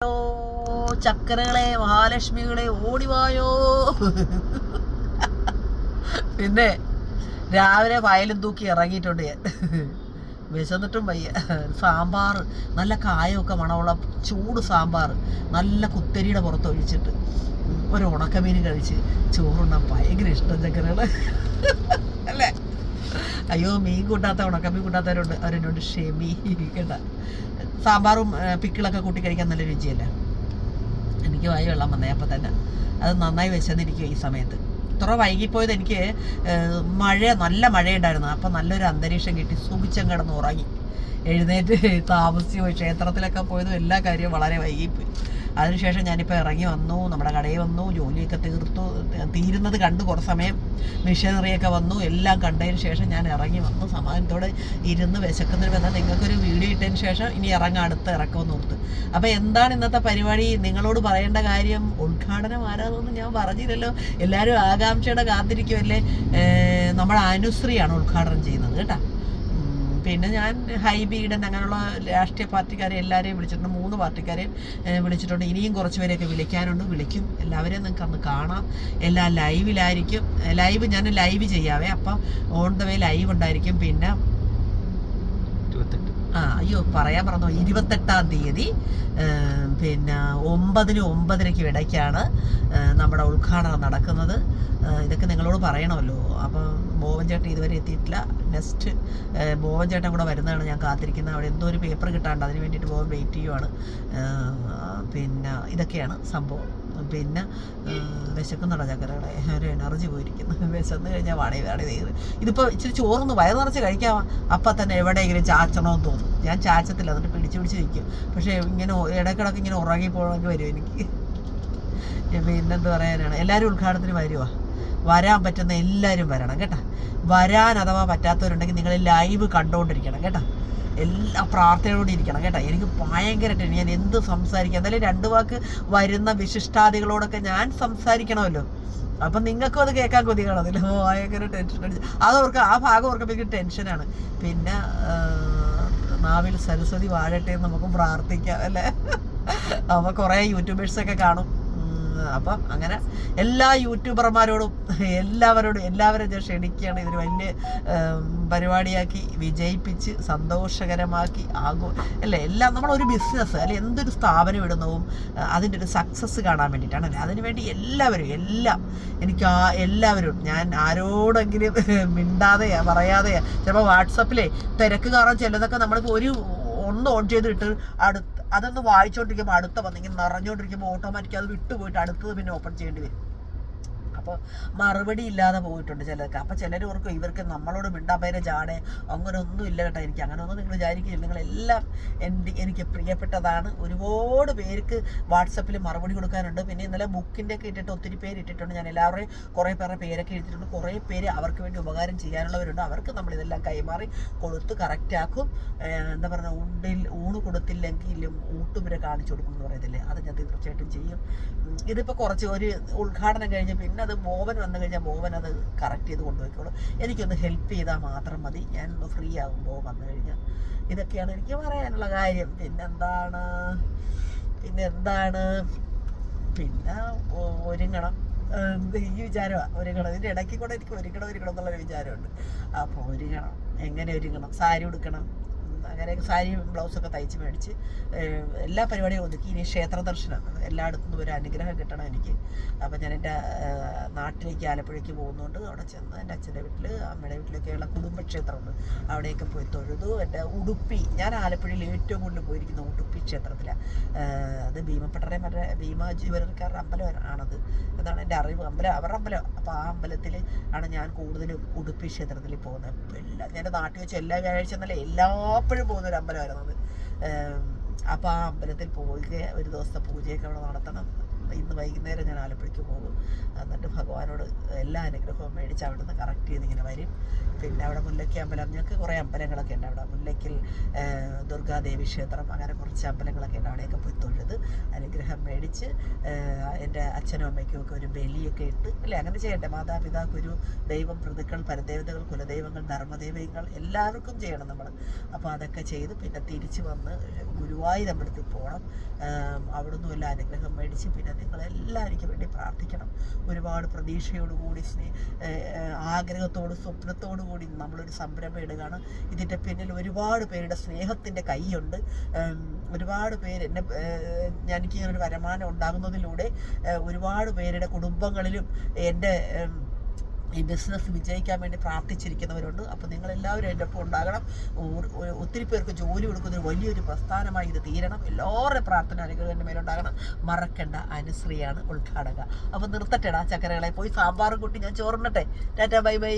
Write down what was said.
ഓ ചക്കരകളെ മഹാലക്ഷ്മികളെ ഓടിവായോ. പിന്നെ രാവിലെ വയലും തൂക്കി ഇറങ്ങിയിട്ടുണ്ട് ഞാൻ. വിശന്നിട്ടും വയ്യ. സാമ്പാർ നല്ല കായമൊക്കെ മണമുള്ള ചൂട് സാമ്പാർ നല്ല കുത്തരിയുടെ പുറത്ത് ഒഴിച്ചിട്ട് ഒരു ഉണക്കമീൻ കഴിച്ച് ചോറുണ്ണാൻ ഭയങ്കര ഇഷ്ടം ചക്കരകൾ അല്ലേ? അയ്യോ മീൻ കൂട്ടാത്ത ഉണക്കമീൻ കൂട്ടാത്തവരുണ്ട്. അവരെന്നോട് ക്ഷമി. കേട്ട. സാമ്പാറും പിക്കിളൊക്കെ കൂട്ടി കഴിക്കാൻ നല്ല രുചിയല്ലേ? എനിക്ക് വായി വെള്ളം വന്നേ അപ്പം തന്നെ. അത് നന്നായി വിശന്നിരിക്കും ഈ സമയത്ത്. ഇത്ര വൈകിപ്പോയത് എനിക്ക് മഴ നല്ല മഴയുണ്ടായിരുന്നു. അപ്പം നല്ലൊരു അന്തരീക്ഷം കിട്ടി. സുഖിച്ചം കിടന്ന് ഉറങ്ങി. എഴുന്നേറ്റ് താമസിച്ച് പോയി. ക്ഷേത്രത്തിലൊക്കെ പോയതും എല്ലാ കാര്യവും വളരെ വൈകിപ്പോയി. അതിനുശേഷം ഞാനിപ്പോൾ ഇറങ്ങി വന്നു നമ്മുടെ കടയിൽ വന്നു ജോലിയൊക്കെ തീർത്തു തീരുന്നത് കണ്ടു കുറച്ച് സമയം മിഷനറിയൊക്കെ വന്നു എല്ലാം കണ്ടതിന് ശേഷം ഞാൻ ഇറങ്ങി വന്നു. സമാധാനത്തോടെ ഇരുന്ന് വിശക്കുന്നതിന് വന്നാൽ നിങ്ങൾക്കൊരു വീഡിയോ ഇട്ടതിന് ശേഷം ഇനി ഇറങ്ങാം അടുത്ത് ഇറക്കുമെന്ന് ഓർത്ത്. അപ്പോൾ എന്താണ് ഇന്നത്തെ പരിപാടി? നിങ്ങളോട് പറയേണ്ട കാര്യം ഉദ്ഘാടനം ആരാതെന്ന് ഞാൻ പറഞ്ഞില്ലല്ലോ. എല്ലാവരും ആകാംക്ഷയുടെ കാത്തിരിക്കുമല്ലേ നമ്മുടെ അനുശ്രീയാണ് ഉദ്ഘാടനം ചെയ്യുന്നത് കേട്ടോ. പിന്നെ ഞാൻ ഹൈ ബീഡൻ അങ്ങനെയുള്ള രാഷ്ട്രീയ പാർട്ടിക്കാരെ എല്ലാവരെയും വിളിച്ചിട്ടുണ്ട്. മൂന്ന് പാർട്ടിക്കാരെയും വിളിച്ചിട്ടുണ്ട്. ഇനിയും കുറച്ച് പേരെയൊക്കെ വിളിക്കാനുണ്ട്. വിളിക്കും. എല്ലാവരെയും നിങ്ങൾക്ക് അന്ന് കാണാം. എല്ലാം ലൈവിലായിരിക്കും ലൈവ് ഞാൻ ലൈവ് ചെയ്യാവേ. അപ്പം ഓൺ ദ വേ ലൈവ് ഉണ്ടായിരിക്കും. പിന്നെ അയ്യോ പറയാൻ പറഞ്ഞു ഇരുപത്തെട്ടാം തീയതി പിന്നെ ഒമ്പതിന് ഒമ്പതിനൊക്കെ ഇടയ്ക്കാണ് നമ്മുടെ ഉദ്ഘാടനം നടക്കുന്നത്. ഇതൊക്കെ നിങ്ങളോട് പറയണമല്ലോ. അപ്പം ബോവൻ ചേട്ടൻ ഇതുവരെ എത്തിയിട്ടില്ല. നെക്സ്റ്റ് ബോവൻ ചേട്ടൻ കൂടെ വരുന്നതാണ് ഞാൻ കാത്തിരിക്കുന്നത്. അവിടെ എന്തോ ഒരു പേപ്പർ കിട്ടാണ്ട് അതിന് വേണ്ടിയിട്ട് ബോവൻ വെയിറ്റ് ചെയ്യുവാണ്. പിന്നെ ഇതൊക്കെയാണ് സംഭവം. പിന്നെ വിശക്കുന്നുണ്ടോ ചക്കരകളെ? ഒരു എനർജി പോയിരിക്കുന്നു. വിശന്ന് കഴിഞ്ഞാൽ വാടി വാടി തീർ ഇതിപ്പോൾ ഇച്ചിരി ചോറൊന്ന് വയറ് നിറച്ച് കഴിക്കാം അപ്പം തന്നെ എവിടെയെങ്കിലും ചാച്ചണമെന്ന് തോന്നും. ഞാൻ ചാച്ചത്തില്ല എന്നിട്ട് പിടിച്ച് പിടിച്ച് നിൽക്കും പക്ഷേ ഇങ്ങനെ ഇടയ്ക്കിടയ്ക്ക് ഇങ്ങനെ ഉറങ്ങി പോകണമെങ്കിൽ വരും എനിക്ക്. പിന്നെന്ത് പറയാനാണ് എല്ലാവരും ഉദ്ഘാടനത്തിന് വരുവാ? വരാൻ പറ്റുന്ന എല്ലാവരും വരണം കേട്ടോ. വരാൻ അഥവാ പറ്റാത്തവരുണ്ടെങ്കിൽ നിങ്ങൾ ലൈവ് കണ്ടുകൊണ്ടിരിക്കണം കേട്ടോ. എല്ലാ പ്രാർത്ഥനയോടെ ഇരിക്കണം കേട്ടോ. എനിക്ക് ഭയങ്കരമായിട്ട് ഞാൻ എന്ത് സംസാരിക്കാം എന്തായാലും രണ്ട് വാക്ക് വരുന്ന വിശിഷ്ടാദികളോടൊക്കെ ഞാൻ സംസാരിക്കണമല്ലോ. അപ്പം നിങ്ങൾക്കും അത് കേൾക്കാൻ കൊതി ഓ ഭയങ്കര ടെൻഷൻ അടിച്ച്. അതോർക്ക് ആ ഭാഗം ഓർക്കുമ്പോൾ എനിക്ക് ടെൻഷനാണ്. പിന്നെ നാവിൽ സരസ്വതി വാഴട്ടെ എന്ന് നമുക്ക് പ്രാർത്ഥിക്കാം അല്ലേ? അപ്പോൾ കുറേ യൂട്യൂബേഴ്സൊക്കെ കാണും. അപ്പം അങ്ങനെ എല്ലാ യൂട്യൂബർമാരോടും എല്ലാവരോടും എല്ലാവരും ഞാൻ ക്ഷണിക്കുകയാണ്. ഇതൊരു വലിയ പരിപാടിയാക്കി വിജയിപ്പിച്ച് സന്തോഷകരമാക്കി ആകും അല്ലേ? എല്ലാം നമ്മളൊരു ബിസിനസ് അല്ലെ? എന്തൊരു സ്ഥാപനം ഇടുന്നതും അതിന്റെ ഒരു സക്സസ് കാണാൻ വേണ്ടിയിട്ടാണ്. അല്ലേ? അതിനുവേണ്ടി എല്ലാവരും എല്ലാം എനിക്ക് ആ എല്ലാവരും ഞാൻ ആരോടെങ്കിലും മിണ്ടാതെയാ പറയാതെയാ ചിലപ്പോൾ വാട്സപ്പിലെ തിരക്ക് കാരണം ചിലതൊക്കെ നമ്മളിപ്പോൾ ഒരു ഒന്ന് ഓൺ ചെയ്തിട്ട് അടുത്ത് അതൊന്ന് വായിച്ചുകൊണ്ടിരിക്കുമ്പോൾ അടുത്ത വന്നെങ്കിൽ നിറഞ്ഞുകൊണ്ടിരിക്കുമ്പോൾ ഓട്ടോമാറ്റിക് അത് വിട്ടുപോയിട്ട് അടുത്തത് പിന്നെ ഓപ്പൺ ചെയ്യേണ്ടി വരും. അപ്പോൾ മറുപടി ഇല്ലാതെ പോയിട്ടുണ്ട് ചിലർക്ക്. അപ്പോൾ ചിലർ ഓർക്കും ഇവർക്ക് നമ്മളോട് മിണ്ടാപ്പേരെ ജാടെ. അങ്ങനെ ഒന്നും ഇല്ല കേട്ടോ എനിക്ക്. അങ്ങനെ ഒന്നും നിങ്ങൾ വിചാരിക്കില്ല. നിങ്ങളെല്ലാം എന്റെ എനിക്ക് പ്രിയപ്പെട്ടതാണ്. ഒരുപാട് പേർക്ക് വാട്സപ്പിൽ മറുപടി കൊടുക്കാനുണ്ട്. പിന്നെ ഇന്നലെ ബുക്കിന്റെ ഒക്കെ ഇട്ടിട്ട് ഒത്തിരി പേര് ഇട്ടിട്ടുണ്ട്. ഞാൻ എല്ലാവരുടെയും കുറേ പേരുടെ പേരൊക്കെ എഴുതിയിട്ടുണ്ട് കുറേ പേര് അവർക്ക് വേണ്ടി ഉപകാരം ചെയ്യാനുള്ളവരുണ്ട്. അവർക്ക് നമ്മളിതെല്ലാം കൈമാറി കൊടുത്ത് കറക്റ്റാക്കും എന്താ പറയുക ഉണ്ടിൽ ഊണ് കൊടുത്തില്ലെങ്കിലും ഊട്ടുപുര കാണിച്ചു കൊടുക്കും എന്ന് പറയത്തില്ലേ? അത് ഞാൻ തീർച്ചയായിട്ടും ചെയ്യും. ഇതിപ്പോൾ കുറച്ച് ഒരു ഉദ്ഘാടനം കഴിഞ്ഞ് പിന്നെ അത് മോവൻ വന്നു കഴിഞ്ഞാൽ മോവൻ അത് കറക്റ്റ് ചെയ്ത് കൊണ്ടുപോയിക്കോളും. എനിക്കൊന്ന് ഹെൽപ്പ് ചെയ്താൽ മാത്രം മതി. ഞാനൊന്ന് ഫ്രീ ആകുമ്പോൾ വന്നു കഴിഞ്ഞാൽ ഇതൊക്കെയാണ് എനിക്ക് പറയാനുള്ള കാര്യം. പിന്നെന്താണ്? പിന്നെ എന്താണ് പിന്നെ ഒരുങ്ങണം ഈ വിചാരമാണ് ഒരുങ്ങണം. ഇതിന്റെ ഇടയ്ക്ക് കൂടെ എനിക്ക് ഒരുങ്ങണം ഒരുങ്ങണം എന്നുള്ളൊരു വിചാരമുണ്ട്. അപ്പോൾ ഒരുങ്ങണം. എങ്ങനെ ഒരുങ്ങണം? സാരി ഉടുക്കണം. അങ്ങനെ സാരി ബ്ലൗസൊക്കെ തയ്ച്ച് മേടിച്ച് എല്ലാ പരിപാടിയും ഒതുക്കി. ഇനി ക്ഷേത്ര ദർശനം എല്ലായിടത്തും ഒരു അനുഗ്രഹം കിട്ടണം എനിക്ക്. അപ്പം ഞാൻ എന്റെ നാട്ടിലേക്ക് ആലപ്പുഴയ്ക്ക് പോകുന്നുണ്ട് അവിടെ ചെന്ന് എന്റെ അച്ഛന്റെ വീട്ടിൽ അമ്മയുടെ വീട്ടിലൊക്കെയുള്ള കുടുംബക്ഷേത്രമുണ്ട് അവിടെയൊക്കെ പോയി തൊഴുതു. എന്റെ ഉടുപ്പി ഞാൻ ആലപ്പുഴയിൽ ഏറ്റവും കൂടുതൽ പോയിരിക്കുന്ന ഉടുപ്പി ക്ഷേത്രത്തിലാണ്. അത് ഭീമപ്പെട്ടറെ മറ്റേ ഭീമ ജീവനക്കാരുടെ അമ്പലം ആണത്. എന്നാണ് എന്റെ അറിവ്. അമ്പലം അവരുടെ അമ്പലം. അപ്പോൾ ആ അമ്പലത്തിൽ ആണ് ഞാൻ കൂടുതലും ഉടുപ്പി ക്ഷേത്രത്തിൽ പോകുന്നത്. എല്ലാം എല്ലാ ഞാൻ നാട്ടിൽ വെച്ച് എല്ലാ വ്യാഴാഴ്ച എന്നല്ല എല്ലാപ്പോഴും പോകുന്ന ഒരു അമ്പലമായിരുന്നു അത്. അപ്പോൾ ആ അമ്പലത്തിൽ പോയി ഒരു ദിവസത്തെ പൂജയൊക്കെ അവിടെ നടത്തണം. ഇന്ന് വൈകുന്നേരം ഞാൻ ആലപ്പുഴയ്ക്ക് പോകും. എന്നിട്ട് ഭഗവാനോട് എല്ലാ അനുഗ്രഹവും മേടിച്ച് അവിടെ നിന്ന് കറക്റ്റ് ചെയ്ത് ഇങ്ങനെ വരും. പിന്നെ അവിടെ മുല്ലയ്ക്ക് അമ്പലം. ഞങ്ങൾക്ക് കുറേ അമ്പലങ്ങളൊക്കെ ഉണ്ട് അവിടെ. മുല്ലയ്ക്കിൽ ദുർഗാദേവി ക്ഷേത്രം അങ്ങനെ കുറച്ച് അമ്പലങ്ങളൊക്കെ ഉണ്ട് അവിടെയൊക്കെ പോയി തൊഴുത് അനുഗ്രഹം മേടിച്ച് എന്റെ അച്ഛനും അമ്മയ്ക്കും ഒക്കെ ഒരു ബലിയൊക്കെ ഇട്ട് അല്ലേ? അങ്ങനെ ചെയ്യട്ടെ. മാതാപിതാക്കൾ ഒരു ദൈവം പ്രതിക്കൾ പരദേവതകൾ കുലദൈവങ്ങൾ ധർമ്മദൈവങ്ങൾ എല്ലാവർക്കും ചെയ്യണം നമ്മൾ അപ്പോൾ അതൊക്കെ ചെയ്ത് പിന്നെ തിരിച്ച് വന്ന് ഗുരുവായൂരമ്പലത്തിൽ പോകണം. അവിടുന്ന് വല്ല അനുഗ്രഹം മേടിച്ച് പിന്നെ നിങ്ങളെല്ലാവർക്കും വേണ്ടി പ്രാർത്ഥിക്കണം. ഒരുപാട് പ്രതീക്ഷയോടുകൂടി സ്നേ ആഗ്രഹത്തോടും സ്വപ്നത്തോടും കൂടി നമ്മളൊരു സംരംഭം ഇടുകയാണ്. ഇതിന്റെ പിന്നിൽ ഒരുപാട് പേരുടെ സ്നേഹത്തിന്റെ കൈയുണ്ട്. ഒരുപാട് പേര് എന്നെ ഞാൻ എനിക്ക് ഒരു വരുമാനം ഉണ്ടാകുന്നതിലൂടെ ഒരുപാട് പേരുടെ കുടുംബങ്ങളിലും എന്റെ ഈ ബിസിനസ് വിജയിക്കാൻ വേണ്ടി പ്രാർത്ഥിച്ചിരിക്കുന്നവരുണ്ട്. അപ്പോൾ നിങ്ങളെല്ലാവരും എന്റെ ഒപ്പം ഉണ്ടാകണം. ഒത്തിരി പേർക്ക് ജോലി കൊടുക്കുന്ന വലിയൊരു പ്രസ്ഥാനമായി ഇത് തീരണം. എല്ലാവരുടെ പ്രാർത്ഥന അനുഗ്രഹം എന്റെ മേലുണ്ടാകണം മറക്കണ്ട അനുശ്രീയാണ് ഉദ്ഘാടക. അപ്പോൾ നിർത്തട്ടെടാ ചക്കരകളെ. പോയി സാമ്പാറും കൂട്ടി ഞാൻ ചോറിനട്ടെ ടാറ്റാ ബൈ ബൈ.